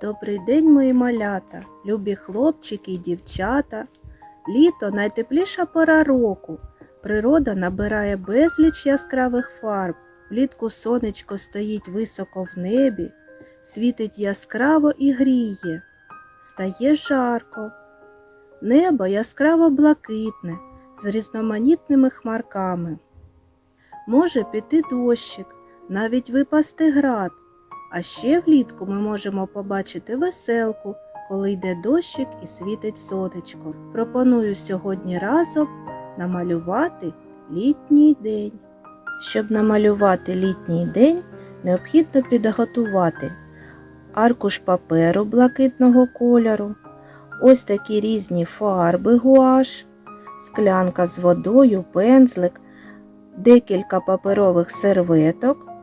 Добрий день, мої малята, любі хлопчики і дівчата. Літо найтепліша пора року. Природа набирає безліч яскравих фарб. Влітку сонечко стоїть високо в небі, світить яскраво і гріє. Стає жарко. Небо яскраво блакитне, з різноманітними хмарками. Може піти дощик, навіть випасти град. А ще влітку ми можемо побачити веселку, коли йде дощик і світить сонечко. Пропоную сьогодні разом намалювати літній день. Щоб намалювати літній день, необхідно підготувати аркуш паперу блакитного кольору, ось такі різні фарби гуаш, склянка з водою, пензлик, декілька паперових серветок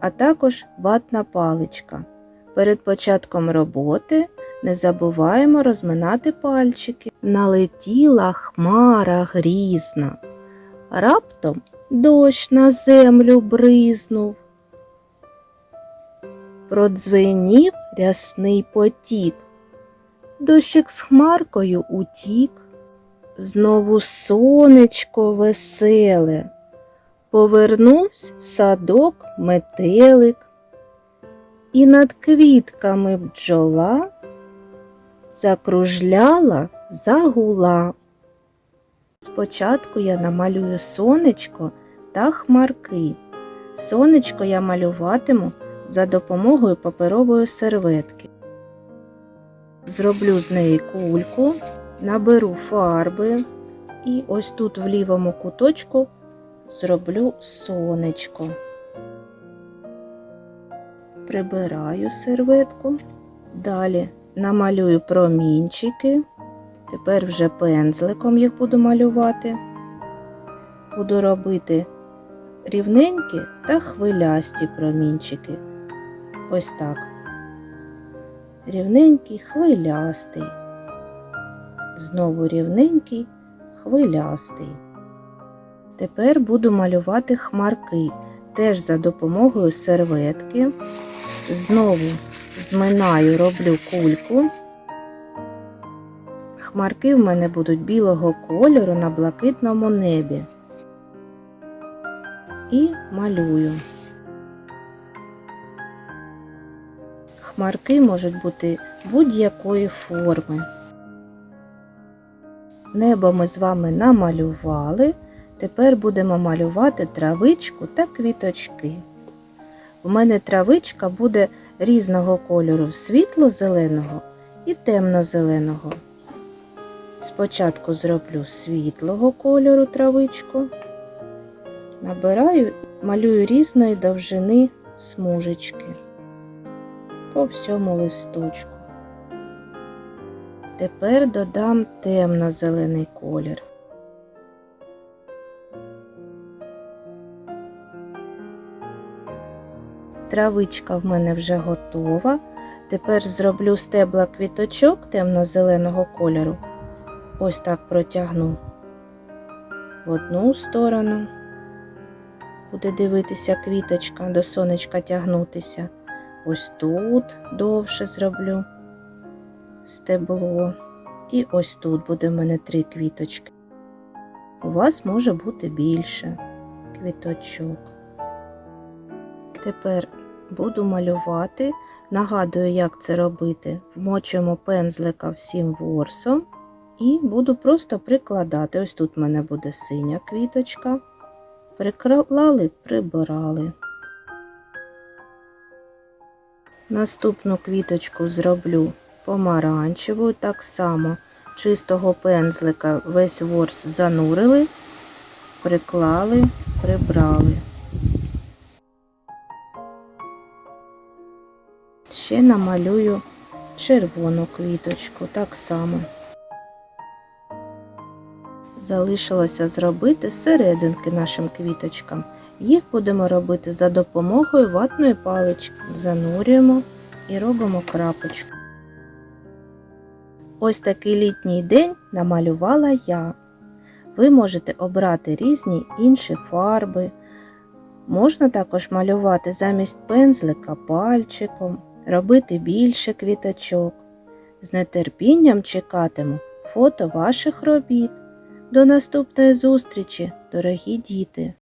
а також ватна паличка. Перед початком роботи не забуваємо розминати пальчики. Налетіла хмара грізна. Раптом дощ на землю бризнув. Продзвенів рясний потік. Дощик з хмаркою утік. Знову сонечко веселе. Повернувся в садок метелик, і над квітками бджола закружляла, загула. Спочатку я намалюю сонечко та хмарки. Сонечко я малюватиму за допомогою паперової серветки. Зроблю з неї кульку, наберу фарби і ось тут в лівому куточку зроблю сонечко. Прибираю серветку. Далі намалюю промінчики. Тепер вже пензликом їх буду малювати. Буду робити рівненькі та хвилясті промінчики. Ось так. Рівненький, хвилястий. Знову рівненький, хвилястий. Тепер буду малювати хмарки, теж за допомогою серветки. Знову зминаю, роблю кульку. Хмарки в мене будуть білого кольору на блакитному небі. І малюю. Хмарки можуть бути будь-якої форми. Небо ми з вами намалювали. Тепер будемо малювати травичку та квіточки. У мене травичка буде різного кольору світло-зеленого і темно-зеленого. Спочатку зроблю світлого кольору травичку, набираю, малюю різної довжини смужечки по всьому листочку. Тепер додам темно-зелений колір. Травичка в мене вже готова. Тепер зроблю стебла квіточок темно-зеленого кольору. Ось так протягну в одну сторону. Буде дивитися квіточка, до сонечка тягнутися. Ось тут довше зроблю стебло. І ось тут буде в мене три квіточки. У вас може бути більше квіточок. Тепер буду малювати. Нагадую, як це робити. Вмочуємо пензлика всім ворсом і буду просто прикладати. Ось тут в мене буде синя квіточка. Приклали, прибирали. Наступну квіточку зроблю помаранчевою, так само чистого пензлика весь ворс занурили, приклали, прибрали. Ще намалюю червону квіточку так само. Залишилося зробити серединки нашим квіточкам. Їх будемо робити за допомогою ватної палички. Занурюємо і робимо крапочку. Ось такий літній день намалювала я. Ви можете обрати різні інші фарби. Можна також малювати замість пензлика пальчиком робити більше квіточок. З нетерпінням чекатиму фото ваших робіт. До наступної зустрічі, дорогі діти!